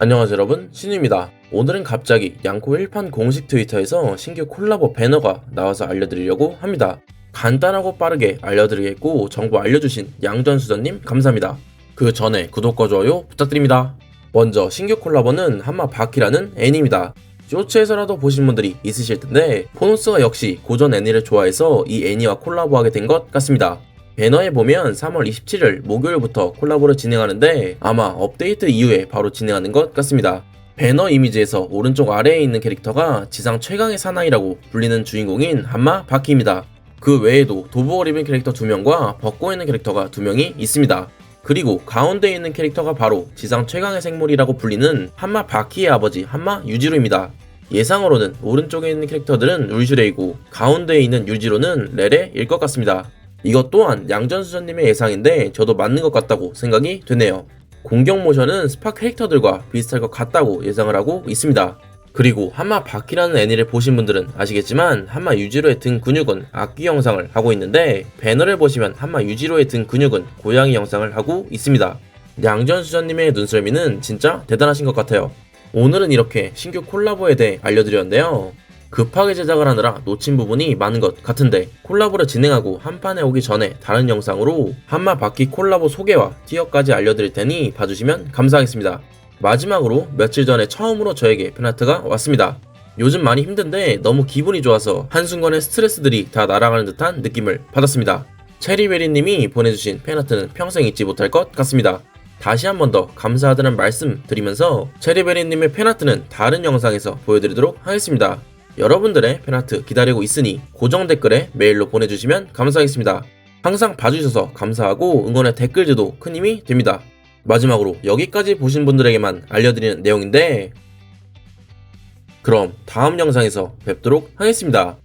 안녕하세요 여러분. 신우입니다. 오늘은 갑자기 양코 1판 공식 트위터에서 신규 콜라보 배너가 나와서 알려드리려고 합니다. 간단하고 빠르게 알려드리겠고 정보 알려주신 양전수전님 감사합니다. 그 전에 구독과 좋아요 부탁드립니다. 먼저 신규 콜라보는 한마 바키라는 애니입니다. 쇼츠에서라도 보신 분들이 있으실 텐데 포노스가 역시 고전 애니를 좋아해서 이 애니와 콜라보하게 된 것 같습니다 배너에 보면 3월 27일 목요일부터 콜라보를 진행하는데 아마 업데이트 이후에 바로 진행하는 것 같습니다. 배너 이미지에서 오른쪽 아래에 있는 캐릭터가 지상 최강의 사나이라고 불리는 주인공인 한마 바키입니다. 그 외에도 도복을 입은 캐릭터 2명과 벗고 있는 캐릭터가 2명이 있습니다. 그리고 가운데에 있는 캐릭터가 바로 지상 최강의 생물이라고 불리는 한마 바키의 아버지 한마 유지로입니다. 예상으로는 오른쪽에 있는 캐릭터들은 울슈레이고 가운데에 있는 유지로는 레레일 것 같습니다. 이것 또한 양전수전님의 예상인데 저도 맞는 것 같다고 생각이 되네요. 공격 모션은 스파 캐릭터들과 비슷할 것 같다고 예상을 하고 있습니다. 그리고 한마 바퀴라는 애니를 보신 분들은 아시겠지만 한마 유지로의 등 근육은 악귀 영상을 하고 있는데 배너를 보시면 한마 유지로의 등 근육은 고양이 영상을 하고 있습니다. 양전수전님의 눈썰미는 진짜 대단하신 것 같아요. 오늘은 이렇게 신규 콜라보에 대해 알려드렸는데요. 급하게 제작을 하느라 놓친 부분이 많은 것 같은데 콜라보를 진행하고 한 판에 오기 전에 다른 영상으로 한마 바퀴 콜라보 소개와 티어까지 알려드릴 테니 봐주시면 감사하겠습니다. 마지막으로 며칠 전에 처음으로 저에게 팬아트가 왔습니다. 요즘 많이 힘든데 너무 기분이 좋아서 한순간에 스트레스들이 다 날아가는 듯한 느낌을 받았습니다. 체리베리님이 보내주신 팬아트는 평생 잊지 못할 것 같습니다. 다시 한 번 더 감사하다는 말씀 드리면서 체리베리님의 팬아트는 다른 영상에서 보여드리도록 하겠습니다. 여러분들의 팬아트 기다리고 있으니 고정 댓글에 메일로 보내주시면 감사하겠습니다. 항상 봐주셔서 감사하고 응원의 댓글들도 큰 힘이 됩니다. 마지막으로 여기까지 보신 분들에게만 알려드리는 내용인데 그럼 다음 영상에서 뵙도록 하겠습니다.